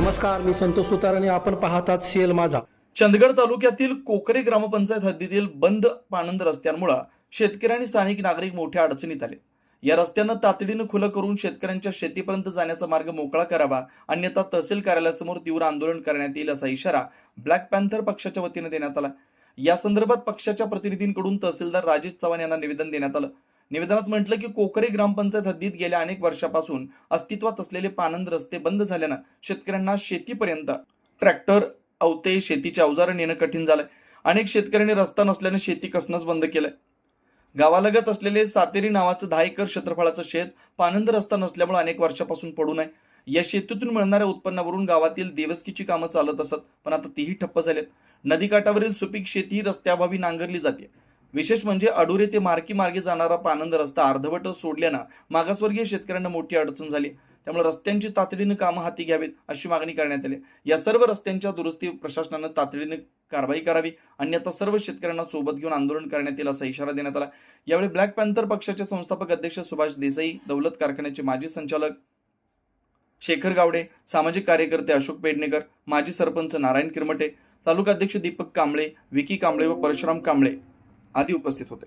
नमस्कार मी संतोष सुतार आणि आपण पाहतात सीएल माझा. चंदगड तालुक्यातील कोकरे ग्रामपंचायत हद्दीतील बंद पानंद रस्त्यांमुळे शेतकरी आणि स्थानिक नागरिक मोठ्या अडचणीत आले. या रस्त्यांना तातडीनं खुलं करून शेतकऱ्यांच्या शेतीपर्यंत जाण्याचा मार्ग मोकळा करावा अन्यथा तहसील कार्यालयासमोर तीव्र आंदोलन करण्यात येईल असा इशारा ब्लॅक पॅन्थर पक्षाच्या वतीनं देण्यात आला. या संदर्भात पक्षाच्या प्रतिनिधींकडून तहसीलदार राजेश चव्हाण यांना निवेदन देण्यात आलं. निवेदनात म्हटलं की कोकरे ग्रामपंचायत हद्दीत गेल्या अनेक वर्षापासून अस्तित्वात असलेले पानंद रस्ते बंद झाल्यानं शेतकऱ्यांना शेतीपर्यंत ट्रॅक्टर अवते शेतीचे अवजारं नेणं कठीण झालंय. अनेक शेतकऱ्यांनी रस्ता नसल्याने शेती कसणंच बंद केलंय. गावालगत असलेले सातेरी नावाचं दहा एकर क्षेत्रफळाचं शेत पानंद रस्ता नसल्यामुळे अनेक वर्षापासून पडून आहे या शेतीतून मिळणाऱ्या उत्पन्नावरून गावातील देवस्कीची कामं चालत असत पण आता तीही ठप्प झालेत. नदीकाठावरील सुपीक शेती ही नांगरली जाते. विशेष म्हणजे अडुरे ते मार्की मार्गे जाणारा पानंद रस्ता अर्धवट सोडल्यानं मागासवर्गीय शेतकऱ्यांना मोठी अडचण झाली. त्यामुळे रस्त्यांची तातडीनं कामं हाती घ्यावीत अशी मागणी करण्यात आली. या सर्व रस्त्यांच्या दुरुस्ती प्रशासनानं तातडीनं कारवाई करावी. अन्यथा सर्व शेतकऱ्यांना सोबत घेऊन आंदोलन करण्यात येईल असा इशारा देण्यात आला. यावेळी ब्लॅक पॅन्थर पक्षाचे संस्थापक अध्यक्ष सुभाष देसाई दौलत कारखान्याचे माजी संचालक शेखर गावडे सामाजिक कार्यकर्ते अशोक पेडणेकर माजी सरपंच नारायण किरमटे तालुका अध्यक्ष दीपक कांबळे विकी कांबळे व परशुराम कांबळे आदी उपस्थित होते.